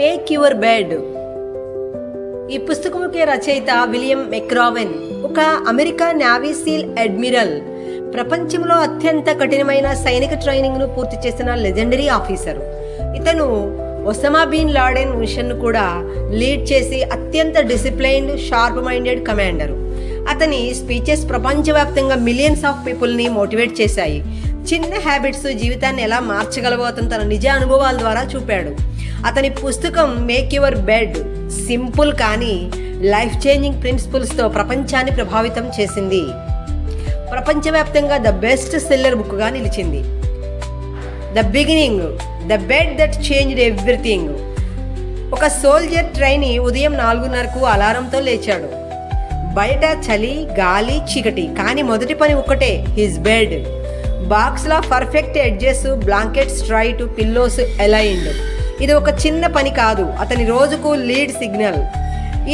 Make your bed ఈ పుస్తకంకి రచయిత William మెక్రావెన్ ఒక అమెరికా నావీ సీల్ అడ్మిరల్. ప్రపంచంలో అత్యంత కఠినమైన సైనిక ట్రైనింగ్ను పూర్తి చేసిన లెజెండరీ ఆఫీసర్. ఇతను ఒసమా బిన్ లాడెన్ మిషన్ను కూడా లీడ్ చేసి అత్యంత డిసిప్లైన్డ్ షార్ప్ మైండెడ్ కమాండర్. అతని స్పీచెస్ ప్రపంచవ్యాప్తంగా మిలియన్స్ ఆఫ్ పీపుల్ని మోటివేట్ చేశాయి. చిన్న హ్యాబిట్స్ జీవితాన్ని ఎలా మార్చగలవో అతను తన నిజ అనుభవాల ద్వారా చూపాడు. అతని పుస్తకం మేక్ యువర్ బెడ్ సింపుల్ కానీ లైఫ్ చేంజింగ్ ప్రిన్సిపల్స్తో ప్రపంచాన్ని ప్రభావితం చేసింది. ప్రపంచవ్యాప్తంగా ద బెస్ట్ సెల్లర్ బుక్గా నిలిచింది. The beginning the bed that change everything. ఒక సోల్జర్ ట్రైని ఉదయం నాలుగున్నరకు అలారంతో లేచాడు. బయట చలి గాలి చీకటి కానీ మొదటి పని ఒక్కటే హిజ్ బెడ్ బాక్స్లో perfect edges blanket straight pillows aligned. ఇది ఒక చిన్న పని కాదు అతని రోజుకు lead signal.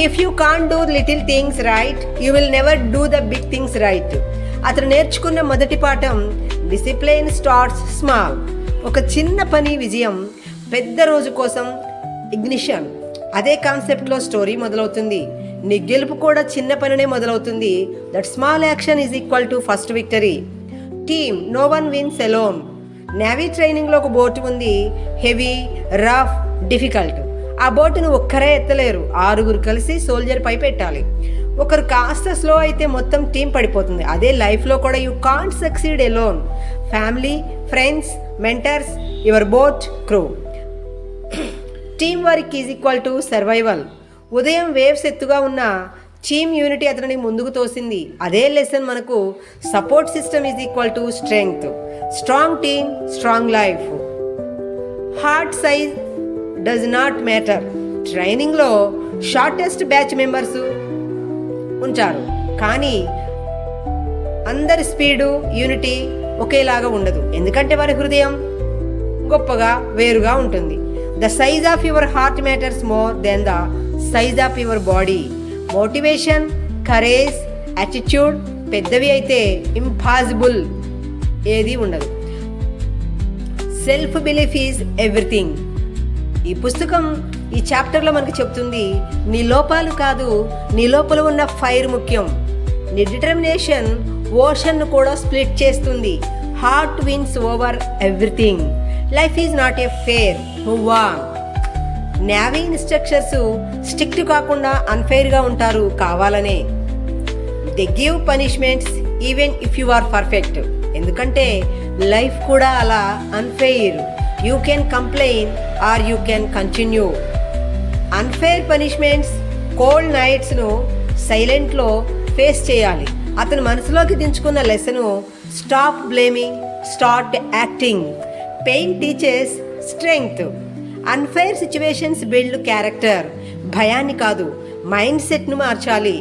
If you can do little things right you will never do the big things right అతను నేర్చుకున్న మొదటి పాఠం డిసిప్లైన్ స్టార్ట్స్ స్మాల్ ఒక చిన్న పని విజయం పెద్ద రోజు కోసం ఇగ్నిషన్ అదే కాన్సెప్ట్లో స్టోరీ మొదలవుతుంది. నీ గెలుపు కూడా చిన్న పనినే మొదలవుతుంది. That small action is equal to first victory team no one wins alone navy ట్రైనింగ్లో ఒక బోటు ఉంది. హెవీ రఫ్ డిఫికల్ట్ ఆ బోటును ఒక్కరే ఎత్తలేరు. ఆరుగురు కలిసి సోల్జర్ పై పెట్టాలి. ఒకరు కాస్త స్లో అయితే మొత్తం టీం పడిపోతుంది. అదే లైఫ్లో కూడా you can't succeed alone family friends mentors your boat crew team work is equal to survival ఉదయం వేవ్స్ ఎత్తుగా ఉన్న టీమ్ యూనిటీ అతనిని ముందుకు తోసింది. అదే లెసన్ మనకు support system is equal to strength strong team strong life heart size does not matter ట్రైనింగ్లో shortest batch members ఉంటారు. కానీ అందరి స్పీడు యూనిటీ ఒకేలాగా ఉండదు. ఎందుకంటే వారి హృదయం గొప్పగా వేరుగా ఉంటుంది. The size of your heart matters more than the size of your body motivation courage attitude పెద్దవి అయితే ఇంపాసిబుల్ ఏది ఉండదు. సెల్ఫ్ బిలీఫ్ ఈజ్ ఎవ్రీథింగ్ ఈ పుస్తకం ఈ చాప్టర్లో మనకు చెప్తుంది నీ లోపాలు కాదు నీ లోపల ఉన్న ఫైర్ ముఖ్యం. నీ డిటర్మినేషన్ ఓషన్ను కూడా స్ప్లిట్ చేస్తుంది. Heart wins over everything life is not a fair హువా navy instructors strict కాకుండా అన్ఫెయిర్గా ఉంటారు కావాలనే. The give punishments even if you are perfect ఎందుకంటే లైఫ్ కూడా అలా unfair. You can complain or you can continue unfair punishments cold నైట్స్ను సైలెంట్లో face చేయాలి. అతను మనసులోకి దించుకున్న lesson stop blaming start acting pain teachers strength unfair situations build character భయాన్ని కాదు mind సెట్ను మార్చాలి.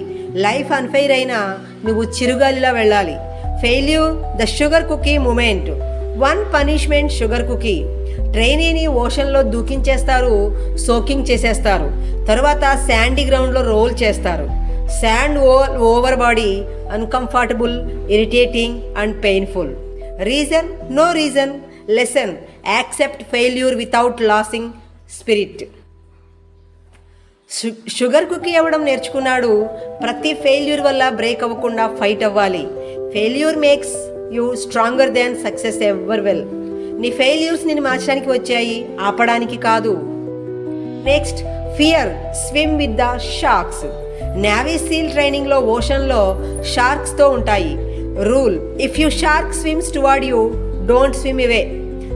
లైఫ్ అన్ఫైర్ అయినా నువ్వు చిరుగాలిలా వెళ్ళాలి. Failure the sugar cookie moment one punishment sugar cookie ట్రైనీని ఓషన్లో దూకించేస్తారు సోకింగ్ చేసేస్తారు. తర్వాత శాండీ గ్రౌండ్లో రోల్ చేస్తారు. Sand oh over body uncomfortable irritating and painful reason no reason lesson accept failure without losing spirit shu- sugar cookie అవ్వడం నేర్చుకున్నాడు. ప్రతి failure వల్ల బ్రేక్ అవ్వకుండా ఫైట్ అవ్వాలి. Failure makes you stronger than success ever will నీ failures నేను మార్చడానికి వచ్చాయి ఆపడానికి కాదు. Next fear swim with the sharks navy seal ట్రైనింగ్లో ఓషన్లో షార్క్స్తో ఉంటాయి. Rule if you shark swims toward you don't swim away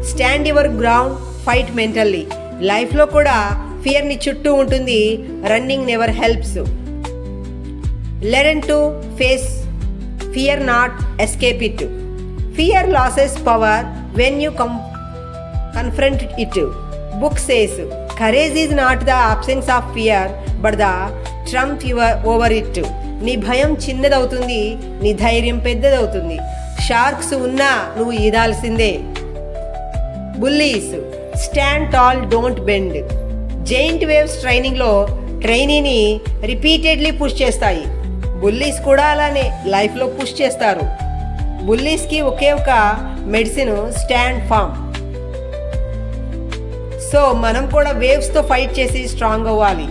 stand your ground fight mentally లైఫ్లో కూడా ఫియర్ని చుట్టూ ఉంటుంది. Running never helps learn to face fear not escape it fear loses power when you come confront it book says courage is not the absence of fear but the trump your over it నీ భయం చిన్నదవుతుంది నీ ధైర్యం పెద్దదవుతుంది. Sharks ఉన్నా నువ్వు ఈదాల్సిందే. Bullies stand tall don't bend. Giant waves ట్రైనింగ్లో ట్రైనీని రిపీటెడ్లీ పుష్ చేస్తాయి. బుల్లీస్ కూడా అలానే లైఫ్లో పుష్ చేస్తారు. బుల్లీస్కి ఒకే ఒక మెడిసిన్ స్టాండ్ ఫామ్. సో మనం కూడా వేవ్స్తో ఫైట్ చేసి స్ట్రాంగ్ అవ్వాలి.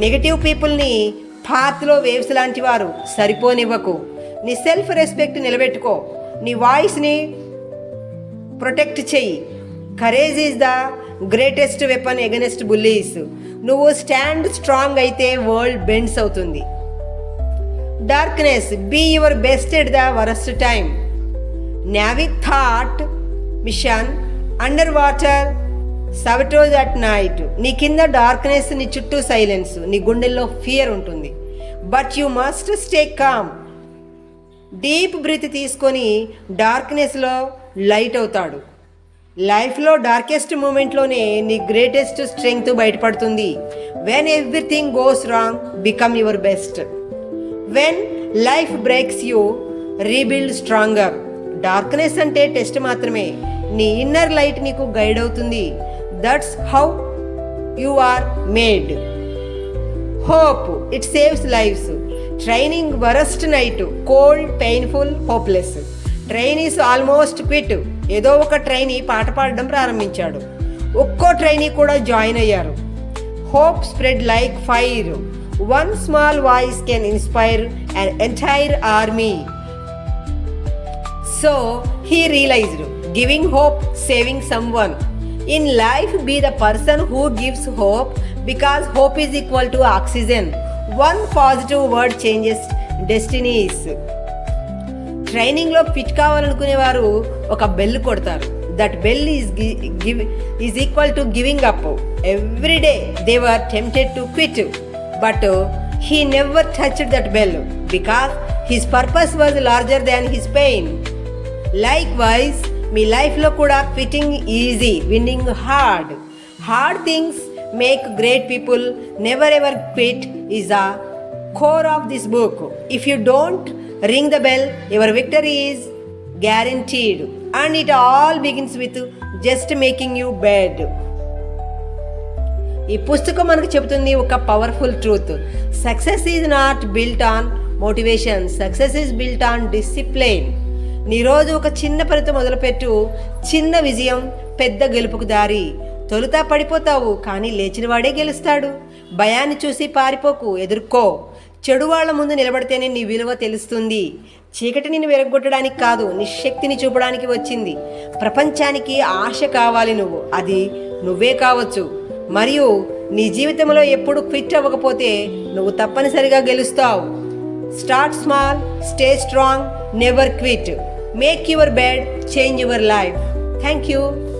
నెగటివ్ పీపుల్ని పాత్లో వేవ్స్ లాంటి వారు సరిపోనివ్వకు. నీ సెల్ఫ్ రెస్పెక్ట్ నిలబెట్టుకో. నీ వాయిస్ని ప్రొటెక్ట్ చెయ్యి courage is the greatest weapon against bullies నువ్వు స్టాండ్ స్ట్రాంగ్ అయితే వరల్డ్ బెండ్స్ అవుతుంది. Darkness be your best at the worst time navy thought mission under water sabotage at night నీ కింద డార్క్నెస్ నీ చుట్టూ సైలెన్స్ నీ గుండెల్లో ఫియర్ ఉంటుంది. But you must stay calm deep breath తీసుకొని డార్క్నెస్లో లైట్ అవుతాడు. లైఫ్లో డార్కెస్ట్ మూమెంట్లోనే నీ గ్రేటెస్ట్ స్ట్రెంగ్త్ బయటపడుతుంది. When everything goes wrong become your best when life breaks you rebuild stronger darkness అంటే టెస్ట్ మాత్రమే. నీ ఇన్నర్ లైట్ నీకు గైడ్ అవుతుంది. That's how you are made hope it saves lives training worst night cold painful hopeless train is almost pit ఏదో ఒక trainee పాట పాడడం ప్రారంభించాడు. ఒక్కో ట్రైనీ కూడా జాయిన్ అయ్యారు. Hope spread like fire one small voice can inspire and entire army so he realized giving hope saving someone in life be the person who gives hope because hope is equal to oxygen one positive word changes destinies. ట్రైనింగ్లో fit కావాలనుకునే వారు ఒక bell కొడతారు. That bell is give is equal to giving up. Every day they were tempted to quit. But he never touch that bell because his purpose was larger than his pain. Likewise మీ లైఫ్లో కూడా quitting easy winning hard. Hard things make great people never ever quit is a core of this book if you don't ring the bell your victory is guaranteed and it all begins with just making you bed ఈ పుస్తకం మనకు చెబుతుంది ఒక powerful truth success is not built on motivation success is built on discipline నీ రోజు ఒక చిన్న పనితో మొదలుపెట్టు చిన్న విజయం పెద్ద గెలుపుకు దారి. తొలుత పడిపోతావు కానీ లేచినవాడే గెలుస్తాడు. భయాన్ని చూసి పారిపోకు ఎదుర్కో. చెడు వాళ్ళ ముందు నిలబడితేనే నీ విలువ తెలుస్తుంది. చీకటి నిన్ను వెరగొట్టడానికి కాదు నీ శక్తిని చూపడానికి వచ్చింది. ప్రపంచానికి ఆశ కావాలి నువ్వు అది నువ్వే కావచ్చు. మరియు నీ జీవితంలో ఎప్పుడు క్విట్ అవ్వకపోతే నువ్వు తప్పనిసరిగా గెలుస్తావు. Start small stay strong never quit. Make your bed change your life. Thank you.